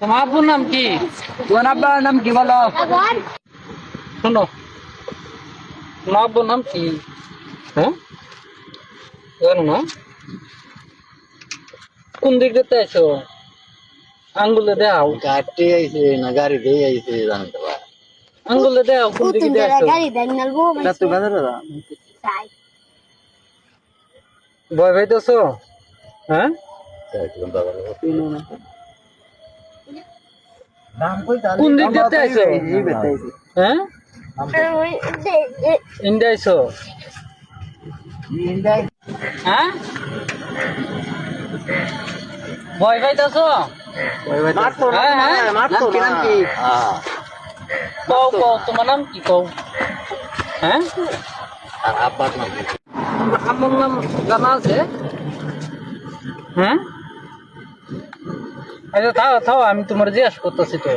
তোমার আব্বুর নাম কি? তোমার আব্বার নাম কি বলো? শোনো। তোমার আব্বুর নাম কি? হ্যাঁ? জানো না? কোন দিক দিতে আছো আঙ্গুলে দেও গাড়ি আইছে না গাড়ি দিয়ে আইছে জানতে পার আঙ্গুলে দেও কোন দিকে দিয়ে আছো তুই বাজার দাদা ভয় পাইতেছো? হ্যাঁ? কোন দিক আছো হ্যাঁ? ইন্ডিয়া আইছো? হ্যাঁ? ভয় পাইতেছো? হ্যাঁ হ্যাঁ? কও কও তোমার নাম কি কও? হ্যাঁ? আর আব্বার নাম আমার নাম জানা আছে? হ্যাঁ? আচ্ছা থাও থাও আমি তোমার জিজ্ঞাসা করতেছি তো।